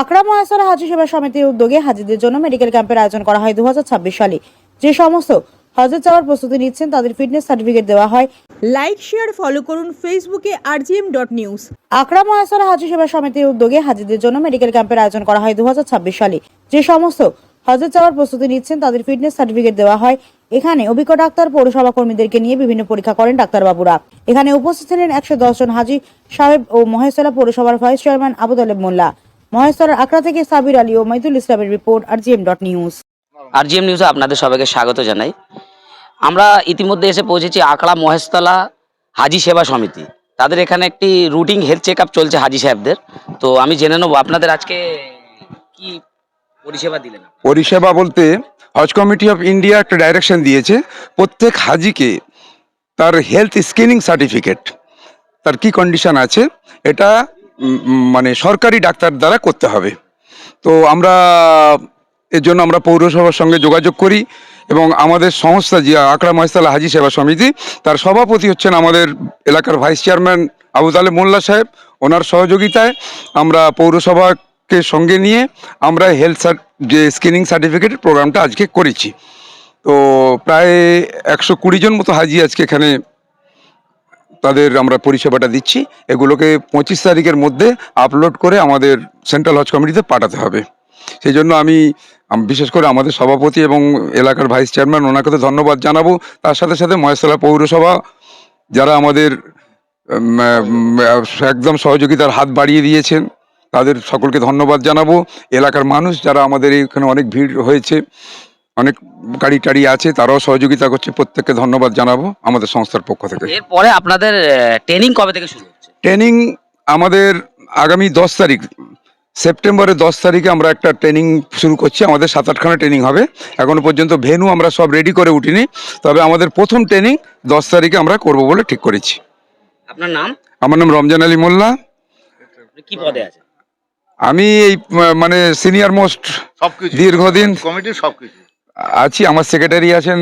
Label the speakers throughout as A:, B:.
A: আকরা মহাসরা হাজি সেবা সমিতির উদ্যোগে হাজিদের জন্য মেডিকেল ক্যাম্পের আয়োজন করা হয় দুহাজার ছাব্বিশ সালে। যে সমস্ত হজে যাওয়ার প্রস্তুতি নিচ্ছেন তাদের ফিটনেস সার্টিফিকেট দেওয়া হয়। লাইক শেয়ার ফলো করুন ফেসবুকে আরজিএম ডট নিউজ আকরা মহাসরা হাজি সেবা সমিতির উদ্যোগে হাজিদের জন্য মেডিকেল ক্যাম্পের আয়োজন করা হয় দুহাজার ছাব্বিশ সালে। যে সমস্ত হজে যাওয়ার প্রস্তুতি নিচ্ছেন তাদের ফিটনেস সার্টিফিকেট দেওয়া হয়। এখানে অভিজ্ঞ ডাক্তার পৌরসভা কর্মীদেরকে নিয়ে বিভিন্ন পরীক্ষা করেন ডাক্তারবাবুরা। এখানে উপস্থিত ছিলেন একশো দশ জন হাজি সাহেব ও মহেশতলা পৌরসভার ভাইস চেয়ারম্যান আবুদ আলেব মোল্লা। মহেশতলার আকরা থেকে সাবির আলী ও মাইদুল ইসলামের report R GM dot news.
B: R GM নিউজে আপনাদের সবাইকে স্বাগত জানাই। আমরা ইতিমধ্যে এসে পৌঁছেছি আকড়া মহেশতলা হাজি সেবা সমিতি। তাদের এখানে একটি রুটিন হেলথ চেক আপ চলছে হাজি সাহেবদের। তো আমি জেনে নেব আপনাদের আজকে কি পরিষেবা দিলেন
C: পরিষেবা বলতে হজ কমিটি অফ ইন্ডিয়া একটা ডাইরেকশন দিয়েছে প্রত্যেক হাজিকে তার হেলথ স্ক্রিনিং সার্টিফিকেট তার কি কন্ডিশন আছে এটা মানে সরকারি ডাক্তার দ্বারা করতে হবে। তো আমরা এর জন্য আমরা পৌরসভার সঙ্গে যোগাযোগ করি এবং আমাদের সংস্থা যে আকড়া মহেশতলা হাজি সেবা সমিতি, তার সভাপতি হচ্ছেন আমাদের এলাকার ভাইস চেয়ারম্যান আবু তালেব মোল্লা সাহেব। ওনার সহযোগিতায় আমরা পৌরসভাকে সঙ্গে নিয়ে আমরা হেলথ যে স্ক্রিনিং সার্টিফিকেট প্রোগ্রামটা আজকে করেছি। তো প্রায় একশো কুড়ি জন মতো হাজি আজকে এখানে তাদের আমরা পরিষেবাটা দিচ্ছি। এগুলোকে পঁচিশ তারিখের মধ্যে আপলোড করে আমাদের সেন্ট্রাল হজ কমিটিতে পাঠাতে হবে। সেই জন্য আমি বিশেষ করে আমাদের সভাপতি এবং এলাকার ভাইস চেয়ারম্যান ওনাকে তো ধন্যবাদ জানাব। তার সাথে সাথে মহেশতলা পৌরসভা, যারা আমাদের একদম সহযোগিতার হাত বাড়িয়ে দিয়েছেন, তাদের সকলকে ধন্যবাদ জানাব। এলাকার মানুষ যারা আমাদের এখানে অনেক ভিড় হয়েছে অনেক গাড়ি টাড়ি আছে তারাও সহযোগিতা করছে। প্রত্যেককে ধন্যবাদ জানাব আমাদের সংস্থার পক্ষ থেকে।
B: এরপরে আপনাদের ট্রেনিং কবে থেকে শুরু হচ্ছে?
C: ট্রেনিং আমাদের আগামী দশ তারিখ সেপ্টেম্বরের দশ তারিখে আমরা একটা ট্রেনিং শুরু করছি। আমাদের সাত আটখানা ট্রেনিং হবে। এখনও পর্যন্ত ভেনু আমরা সব রেডি করে উঠিনি। তবে আমাদের প্রথম ট্রেনিং দশ তারিখে আমরা করব বলে ঠিক করেছি।
B: আপনার নাম?
C: আমার নাম রমজান আলী মোল্লা।
B: আপনি কি পদে আছে
C: আমি এই মানে সিনিয়র মোস্ট
D: সবকিছু।
C: দীর্ঘদিন
D: কমিটির সবকিছু।
C: আছি আমার সেক্রেটারি আছেন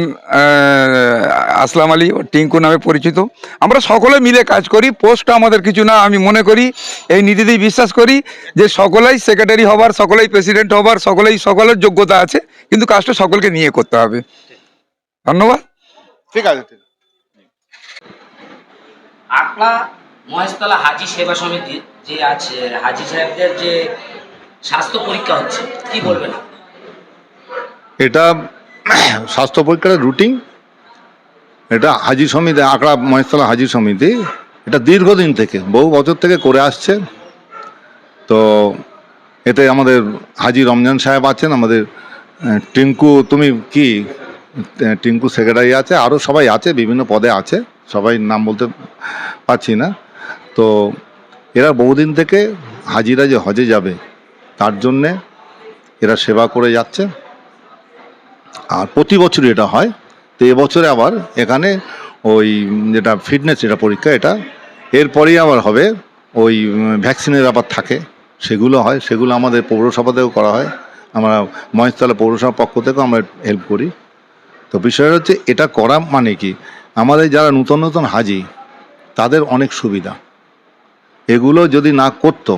C: আসলাম আলী ও টিঙ্কু নামে পরিচিত। আমরা সকলে মিলে কাজ করি পোস্টটা আমাদের কিছু না আমি মনে করি এই নীতিতেই বিশ্বাস করি যে সকলেই সেক্রেটারি হবার সকলেই প্রেসিডেন্ট হবার সকলেই সকলের যোগ্যতা আছে কিন্তু কাজটা সকলকে নিয়ে করতে হবে। ধন্যবাদ।
D: ঠিক আছে।
B: আকড়া মহেশতলা হাজি সেবা সমিতির যে আছে হাজি সাহেবদের যে স্বাস্থ্য পরীক্ষা হচ্ছে কি বলবেন?
D: এটা স্বাস্থ্য পরীক্ষার রুটিন। এটা হাজি সমিতি আকড়া মহেশতলা হাজি সমিতি, এটা দীর্ঘদিন থেকে, বহু বছর থেকে করে আসছে। তো এতে আমাদের হাজি রমজান সাহেব আছেন, আমাদের টিঙ্কু, তুমি কি টিঙ্কু সেক্রেটারি আছে আরও সবাই আছে, বিভিন্ন পদে আছে, সবাই নাম বলতে পারছি না। তো এরা বহুদিন থেকে হাজিরা যে হজে যাবে, তার জন্যে এরা সেবা করে যাচ্ছে। আর প্রতি বছরই এটা হয়। তো এবছরে আবার এখানে ওই যেটা ফিটনেস যেটা পরীক্ষা, এটা এরপরেই আবার হবে। ওই ভ্যাকসিনের ব্যাপার থাকে, সেগুলো হয়, সেগুলো আমাদের পৌরসভাতেও করা হয়। আমরা মহেশতলা পৌরসভার পক্ষ থেকেও আমরা হেল্প করি। তো বিষয়টা হচ্ছে, এটা করা মানে কি? আমাদের যারা নূতন, নতুন হাজি, তাদের অনেক সুবিধা। এগুলো যদি না করতো,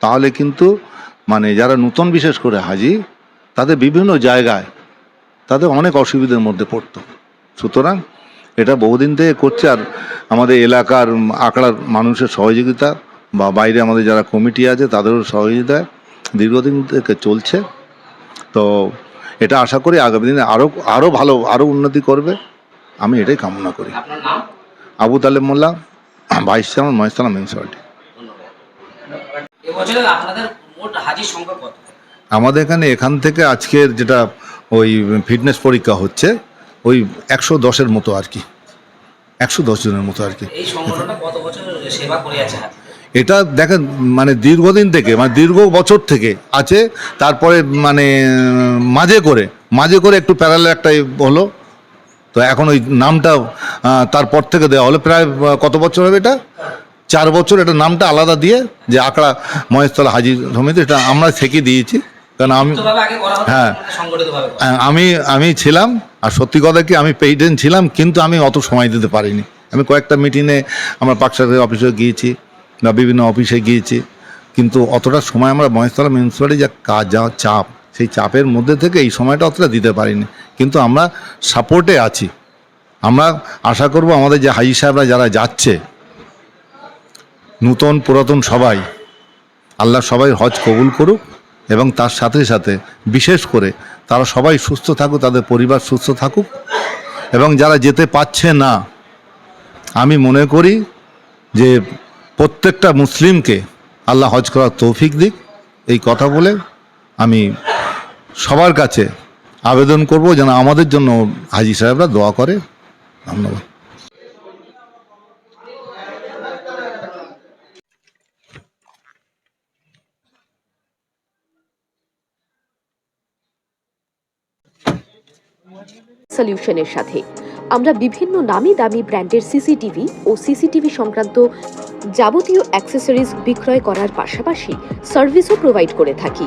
D: তাহলে কিন্তু মানে যারা নূতন বিশেষ করে হাজি, তাদের বিভিন্ন জায়গায় তাদের অনেক অসুবিধার মধ্যে পড়তো। সুতরাং এটা বহুদিন থেকে করছে আর আমাদের এলাকার উম, আখড়ার মানুষের সহযোগিতা বা বাইরে আমাদের যারা কমিটি আছে তাদেরও সহযোগিতায় দীর্ঘদিন থেকে চলছে। তো এটা আশা করি আগামী দিনে আরও আরও ভালো আরও উন্নতি করবে। আমি এটাই কামনা করি। Abu Taleb Molla vice chairman Maheshtala municipality আমাদের এখানে এখান থেকে আজকের যেটা ওই ফিটনেস পরীক্ষা হচ্ছে ওই একশো দশের মতো আর কি। একশো দশ জনের মতো আর কি। এটা দেখেন মানে দীর্ঘদিন থেকে মানে দীর্ঘ বছর থেকে আছে তারপরে মানে মাঝে করে মাঝে করে একটু প্যারালে একটা হলো। তো এখন ওই নামটা তারপর থেকে দেওয়া হলো। প্রায় কত বছর হবে এটা? চার বছর। এটা নামটা আলাদা দিয়ে যে আকড়া মহেশতলা হাজির সমিতি এটা আমরা থেকে দিয়েছি। কারণ আমি হ্যাঁ। আহ, আমি আমি ছিলাম আর সত্যি কথা কি আমি পেইডেন্ট ছিলাম কিন্তু আমি অত সময় দিতে পারিনি। আমি কয়েকটা মিটিংয়ে আমার পাকসারের অফিসে গিয়েছি বা বিভিন্ন অফিসে গিয়েছি কিন্তু অতটা সময় আমরা মহেশতলা মিউনিসিপ্যালিটি যা কাজ যা চাপ সেই চাপের মধ্যে থেকে এই সময়টা অতটা দিতে পারিনি। কিন্তু আমরা সাপোর্টে আছি। আমরা আশা করব আমাদের যে হাজি সাহেবরা যারা যাচ্ছে নূতন পুরাতন সবাই আল্লাহ সবাই হজ কবুল করুক এবং তার সাথে সাথে, বিশেষ করে তারা সবাই সুস্থ থাকুক, তাদের পরিবার সুস্থ থাকুক, এবং যারা যেতে পারছে না, আমি মনে করি যে প্রত্যেকটা মুসলিমকে আল্লাহ হজ করার তৌফিক দিক। এই কথা বলে আমি সবার কাছে আবেদন করব যেন আমাদের জন্য হাজি সাহেবরা দোয়া করে। ধন্যবাদ।
E: সলিউশনের সাথে। আমরা বিভিন্ন নামি দামি ব্র্যান্ডের সিসিটিভি ও সিসিটিভি সংক্রান্ত যাবতীয় অ্যাক্সেসরিজ বিক্রয় করার পাশাপাশি সার্ভিসও প্রোভাইড করে থাকি।